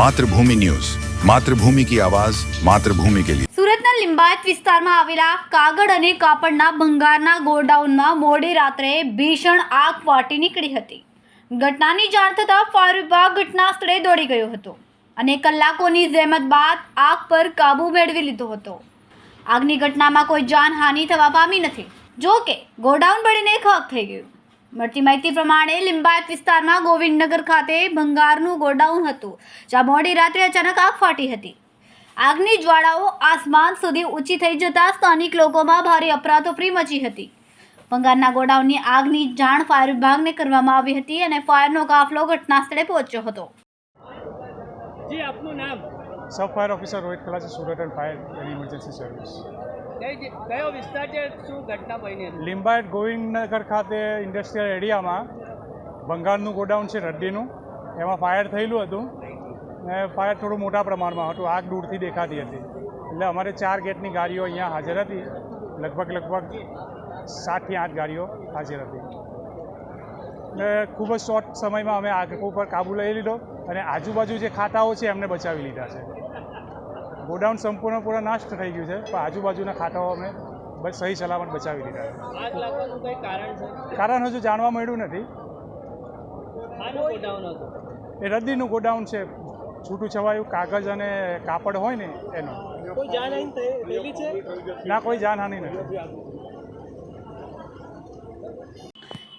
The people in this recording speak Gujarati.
માતૃભૂમિ ન્યૂઝ. માતૃભૂમિ કી આવાજ, માતૃભૂમિ કે લિયે સુરતના લિંબાયત વિસ્તારમાં આવેલા કાગળ અને કાપડના ભંગારના ગોડાઉનમાં મોડી રાત્રે ભીષણ આગ ફાટી નીકળી હતી. ઘટનાની જાણ થતાં ફાયર વિભાગ ઘટના સ્થળે દોડી ગયો હતો અને કલાકોની જહેમત બાદ આગ પર કાબુ મેળવી લીધો હતો. આગની ઘટનામાં કોઈ જાનહાનિ થવા પામી નથી. જો કે, ગોડાઉન બળીને ખાખ થઈ ગયું. મળતી માહિતી પ્રમાણે લિંબાયત વિસ્તારમાં ગોવિંદનગર ખાતે ભંગારનું ગોડાઉન હતું જ્યાં મોડી રાત્રે અચાનક આગ ફાટી હતી. આગની જ્વાળાઓ આસમાન સુધી ઊંચી થઈ જતાં સ્થાનિક લોકોમાં ભારે અફરાતફરી મચી હતી. ભંગારના ગોડાઉનની આગની જાણ ફાયર વિભાગને કરવામાં આવી હતી અને ફાયરનો કાફલો ઘટના સ્થળે પહોંચ્યો હતો. જી આપનું નામ? Sub fire officer Rohit Kalasi Surat and fire and emergency service. કયો વિસ્તાર છે? શું ઘટના બની લિંબાયત ગોવિંદનગર ખાતે ઇન્ડસ્ટ્રીયલ એરિયામાં ભંગારનું ગોડાઉન છે રડ્ડીનું એમાં ફાયર થયેલું હતું. ને ફાયર થોડું મોટા પ્રમાણમાં હતું. આગ દૂરથી દેખાતી હતી. એટલે અમારે ચાર ગેટની ગાડીઓ અહીંયા હાજર હતી. લગભગ લગભગ સાતથી આઠ ગાડીઓ હાજર હતી. એટલે ખૂબ જ શોર્ટ સમયમાં અમે આગ ઉપર કાબૂ લઈ લીધો અને આજુબાજુ જે ખાતાઓ છે, એમને બચાવી લીધા છે. ગોડાઉન સંપૂર્ણ પૂરા નાશ થઈ ગયું છે. પણ આજુબાજુના ખાતાઓ અમે બસ સહી સલામત બચાવી લીધા કઈ કારણ હજુ જાણવા મળ્યું નથી. એ રદ્દીનું ગોડાઉન છે. છૂટું છવાયું કાગળ અને કાપડ હોય ને એનું. ના કોઈ જાનહાનિ નથી.